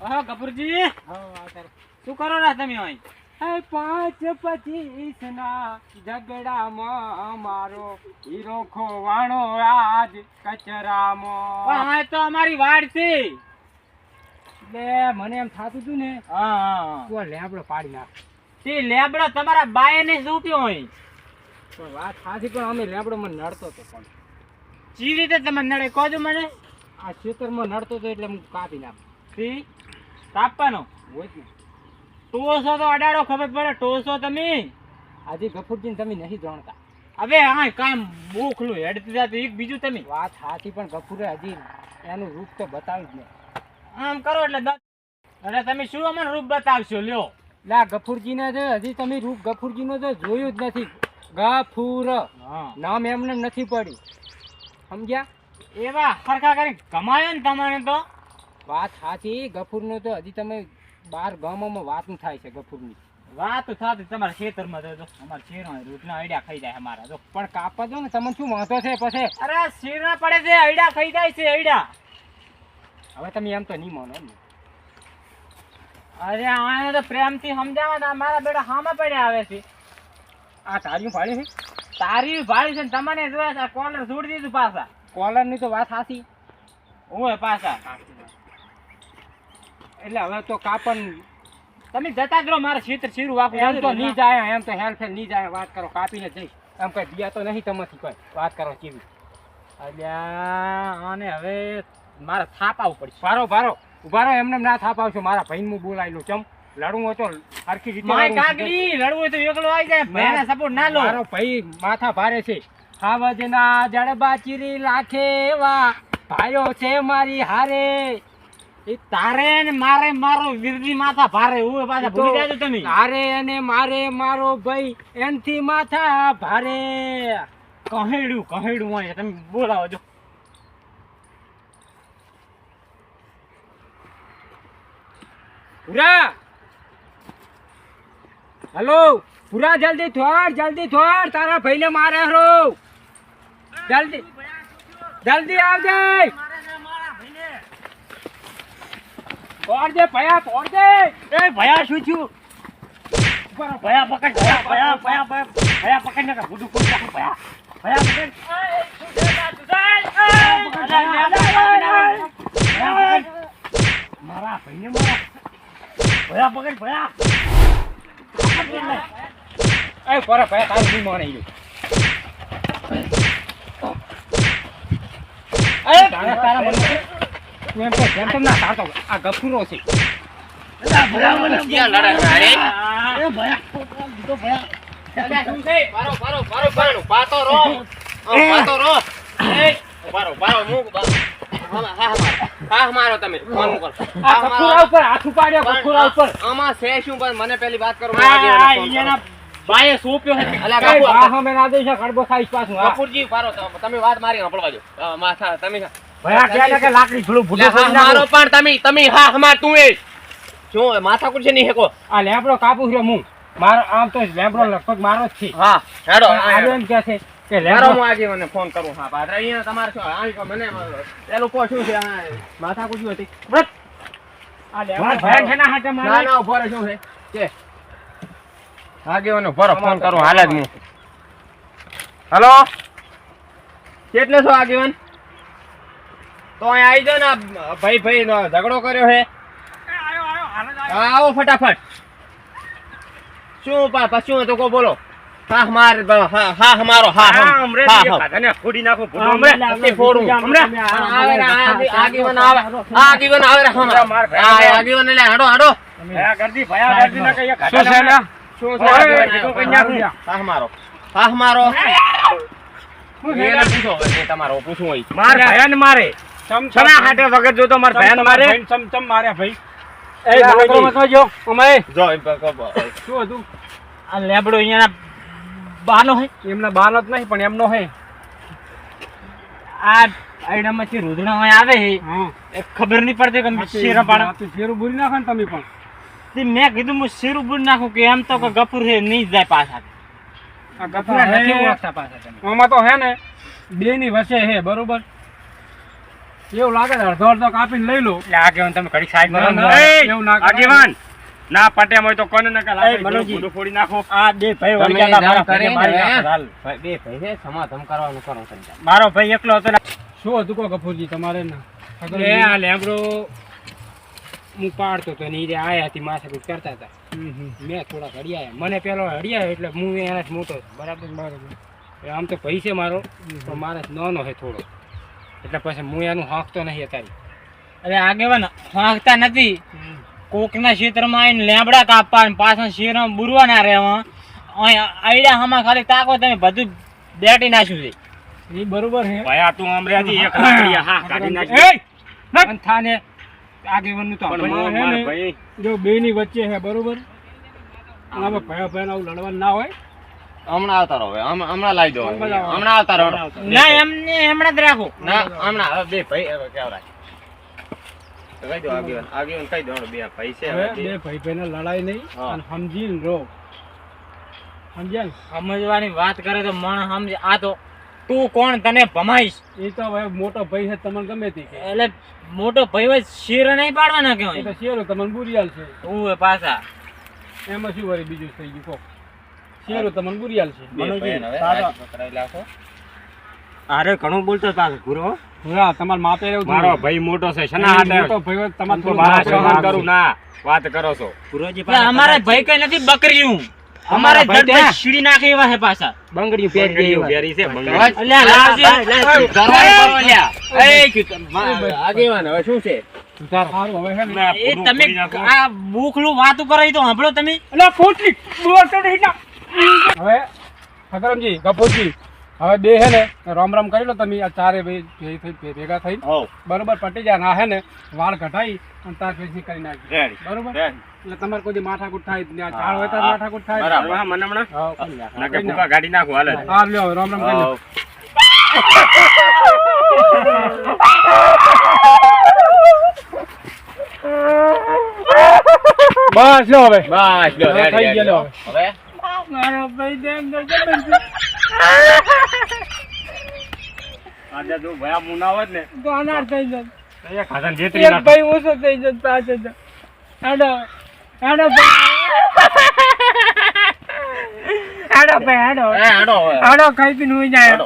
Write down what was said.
હા કપૂરજી શું કરો ના તમે અહીં? પાંચ પચીસ ના ઝઘડામાં અમારો હીરો ખોવાણો આજ પણ કચરામાં અહીં તો અમારી વાડ છે. એટલે મને એમ થતું હતું ને હા લેબડો પાડી નાખ. તે લેબડો તમારા બાય ને શું અહીં? પણ વાત સાચી પણ અમે લેબડો મને નડતો હતો પણ ચી રીતે તમે નડે? કહો છો મને. આ ખેતરમાં નડતો હતો એટલે હું કાપી નાખ. સી કાપવાનો. ટોસો તો અડાડો ખબર પડે? ટોસો તમે? આજે ગફુરજી તમે નહીં જાણતા. હવે હા કામ બોખલું હેડતી જાતું એક બીજું તમે. વાત સાચી પણ ગફુરે હજી એનું રૂપ તો બતાવ્યું જ નહીં. આમ કરો એટલે અરે તમે શું અમને રૂપ બતાવશો? લ્યો. લા ગફુરજીને છે હજી તમે રૂપ ગફુરજીનો તો જોયું જ નથી. ગફુર. નામ એમને નથી પડ્યું. સમજ્યા? એવા ખરખા કરી. કમાયો ને તમારે તો. વાત સાચી ગફુરનો તો હજી તમે બાર ગામોમાં વાત ન થાય છે ગફુરની. વાત તો થતી તમારા ખેતરમાં તો અમારા શેરો રોટલા અડ્યા ખાઈ જાય અમારા જો. પણ કાપા દો ને તમને શું વાંધો છે પછી? અરે શેરના પડે છે અડ્યા ખાઈ જાય છે અડ્યા હવે તમે એમ તો નહીં માનો ને. અરે આને તો પ્રેમથી સમજાવવા તો મારા બેટા હામાં પડ્યા આવે છે. આ તારી ભાડી છે? તારી ભાડી છે ને તમને જોયા છે કોલર છોડી દીધું પાછા. કોલરની તો વાત સાચી. ઓય પાછા. એટલે હવે તો કાપન તમે જતા કરો મારે મારા ખેતર શીરું વાપરું. એમ તો નહીં જાય એમ તો હેલ ફેલ નહીં જાય વાત કરો કાપીને જઈશ. એમ કઈ દિયા તો નહીં તમારી કોઈ. વાત કરો કેવી. અલ્યા અને હવે મારે થાપાવું પડશે. ભારો ભારો. ઊભા રહો એમને ના થાપ આવશો. મારા ભાઈને હું બોલાયેલું ચમ લડવું હોય તો હરખી રીતે માય લડવું લડવું હોય તો એકલો આવી જાય. મેના સપોર્ટ ના લો. મારો ભાઈ માથા ભારે છે. ખાવજના જડબા ચીરી લાખે એવા ભાઈઓ છે મારી હારે. તારે ને મારે મારો વીરજી માથા ભારે હું પાછા ભૂલી જાજો તમે. તારે અને મારે મારો ભાઈ એનથી માથા ભારે. કહેડું કહેડું હોય તમે બોલાવો જો. પૂરા હલો પૂરા જલ્દી થોડ જલ્દી થોડ તારા ભાઈને મારે હરો. જલ્દી જલ્દી આવજે. તોડજે ભયા તોડજે. એ ભયા શું છું ભયા પકડ ભયા ભયા ભયા ભયા પકડ ને ગુડું કોણ નાખું ભયા. ભયા પકડ. મારા ભાઈને મારા. ભયા પકડ ભયા. એ પર ભયા તારું નહીં ઈ. એ તારા તારા મને તું એમ કહે, જેમ તેમ ના થાતો. આ ગફુરો છે છે મને પેલી વાત કરો બાએ સોંપ્યો છે ના દઈશ કડબો ખાઈશ પાછું પારો તમે વાત મારી સાંભળવા જો માથા તમે છે લાકડી થોડું ભૂલું મારો પણ તમે તમે હા હમાર તું એ. શું માથા કુછ નહીં હેકો? આ લેબડો કાપું છું હું. મારો આમ તો લેબડો લગભગ મારો જ છે. હા હેડો પણ એમ કહે છે કે હેડો હું આજે મને ફોન કરું. હા પાત્ર અહીંયા તમારે શું આ મને પેલું કો શું છે હા, માથા કુછ હતી? આ લેબડો ભયા છે ના ના મારે. ના ઊભો શું છે? કે આગેવાનો ઊભો ફોન કરું હાલ જ હું. હલો? કેટલે છો આગેવાન તો અહીંયા આવી જાઓ ને ભાઈ ભાઈ નો ઝઘડો કર્યો છે. આવો ફટાફટ. શું પા શું તો કો બોલો. હા માર હા હા હમારો હા હા હા હા ફોડી નાખો હમણાં તે ફોડું. હમણાં આવે ને આ આગે- આગેવાન આવે. આ આવે રે હમણાં. હા આગેવાન એટલે હાડો હાડો. ભયા કરતી ભયા કરતી ના કહીએ શું છે લ્યા? શું ઓય, કીધું કઈ નાખું. હા મારો. હા મારો. શું છે પૂછો તમારો પૂછવું હોય. માર ભયાન મારે. છના હાટે વગર જો તો માર ભયાન મારે? ચમ ચમ માર્યા ભાઈ. એ એ બાપુજી. જો અમે જો એમ ક- ક- શું હતું? આ લેબડો અહીંયાના બાનો હે. એમના બાનો જ નહીં પણ એમનો હે. આ આઈડામાંથી રુદણા હોય આવે હે. ખબર નહીં પડતી કે શેરા પાડા. શેરું બોલી નાખો ને તમે પણ. તે મેં કીધું હું શેરું બુન નાખું કે એમ તો કે ગફુર હે નહીં જાય પાછા. આ ગફુરા નથી ઓળખતા પાછા તમે. આમાં તો હે ને બે ની વસે હે બરોબર? એવું લાગે છે અડધો અડધો કાપીને લઈ લો. એટલે આગેવાન તમે ઘડી સાઈડ ના, એવું ના. આગેવાન ના પટે હોય તો કોને ના કાલે મનોજી. ફોડી નાખો. આ બે ભાઈ ગયા જાણ હતા, મારી હાલ. બે ભાઈ છે સમાધાન કરવાનું કરો સંજા મારો ભાઈ એકલો હતો શું હતું કો ગફુરજી તમારે ના. એ આ લેમડો હું પાડતો તો ને આયા હતી માથે કુછ કરતા હતા. મેં થોડા હડિયા મને પેલો હડિયા એટલે હું એનાથી મોટો બરાબર બરાબર. એ આમ તો ભાઈ છે મારો પણ મારે નાનો છે થોડો. એટલે પછી હું એનું હાંકતો નહીં અત્યારે. અરે આગેવાન હાંકતા નથી. કોકના ક્ષેત્રમાં આવીને લેબડા કાપવા અને પાછા શેરમાં બુરવા ના રહેવા. અહીંયા આઈડિયા હામાં ખાલી તાકો તમે બધું બેટી નાખ્યું છે. એ બરોબર છે. ભાઈ આ તું અમરેજી એક હા કાઢી નાખી. થાને આગેવાનનું તો ભાઈ. જો બેની વચ્ચે છે બરોબર? આમાં ભયા ભયાને આવું લડવાનું ના હોય. હમણાં આવતા રહો હમણાં લાવી દો. હમણાં આવતા રહો. ના એમને હમણાં જ રાખો. ના હમણાં. હવે બે ભાઈ હવે કેવડાય તો કહી દો આગેવાન. આગેવાન કહી દો બે ભાઈ છે હવે હવે બે. બે. ભાઈ લડાઈ નહીં અને સમજીને રહો. સમજ્યા સમજવાની વાત કરે તો મણ સમજે. આ તો તું કોણ તને ભમાઈશ. એ તો હવે મોટો ભાઈ છે તમને ગમે તે એટલે મોટો ભાઈ હોય શેર નહીં પાડવાના એ તો શેરો તમને બુરિયાલ છે. તું પાછા. એમાં શું વળી બીજું થઈ ગયું કહો. શેરો તમને બુરિયાલ છે. બે ભાઈને હવે સાદો. રાજી પકડાઈ લાખો. અરે ઘણું બોલતો પાછો ગુરો હા તમાર માપે રહ્યો મારો ભાઈ મોટો છે શેના હાટે મોટો ભાઈ તમાર તો થોડું મારા સહન કરું ના વાત કરો છો. ગુરોજી પાસે અમારે ભાઈ કઈ નથી બકરીયું. અમારે ભાઈ જડ ત્યાં. નાખે એવા હે પાછા. બંગડીયું બંગડીઓ પહેરી છે બંગડી અલ્યા લાજી ધરવાનું કરો લ્યા. એ આગેવાન હવે શું છે? તમે આ બુકલું વાતું કરો તો સાંભળો તમે. અલા પોટલી બોલતો નહીં ના. હવે ખગરમજી ગફુરજી હવે બે હે ને રામ રામ કરી લો તમે આ ચારે ભાઈ ભે- ભે- ભેગા થઈ હોવ, બરોબર પટી જાય ના હે ને વાળ ઘટાઈ અને તાર ફેસી કરી નાખી રેડી. બરોબર રેડી. એટલે તમારે કોઈ દી માથાકૂટ થાય જ નહીં. આ ઝાડ હોય તો હા. માથાકૂટ થાય બરાબર. હા, મને હમણાં હા, કરી નાખો. ના કે ભૂકા કાઢી નાખું હાલે જ. હા લ્યો રામ રામ કરી લો. હોવ. બસ લ્યો હવે બસ લ્યો, હવે રેડી, થઈ રેડી. ગયેલો હવે મારો ભાઈ આજે જો ભયા મુના હોત ને તો અનાર થઈ જાય તો એક. ભાઈ ઓછો થઈ જાય પાછળ તો. હેડો ભાઈ હેડો ભાઈ હવે. હેડો ખાઈ પીને હુઈ જાય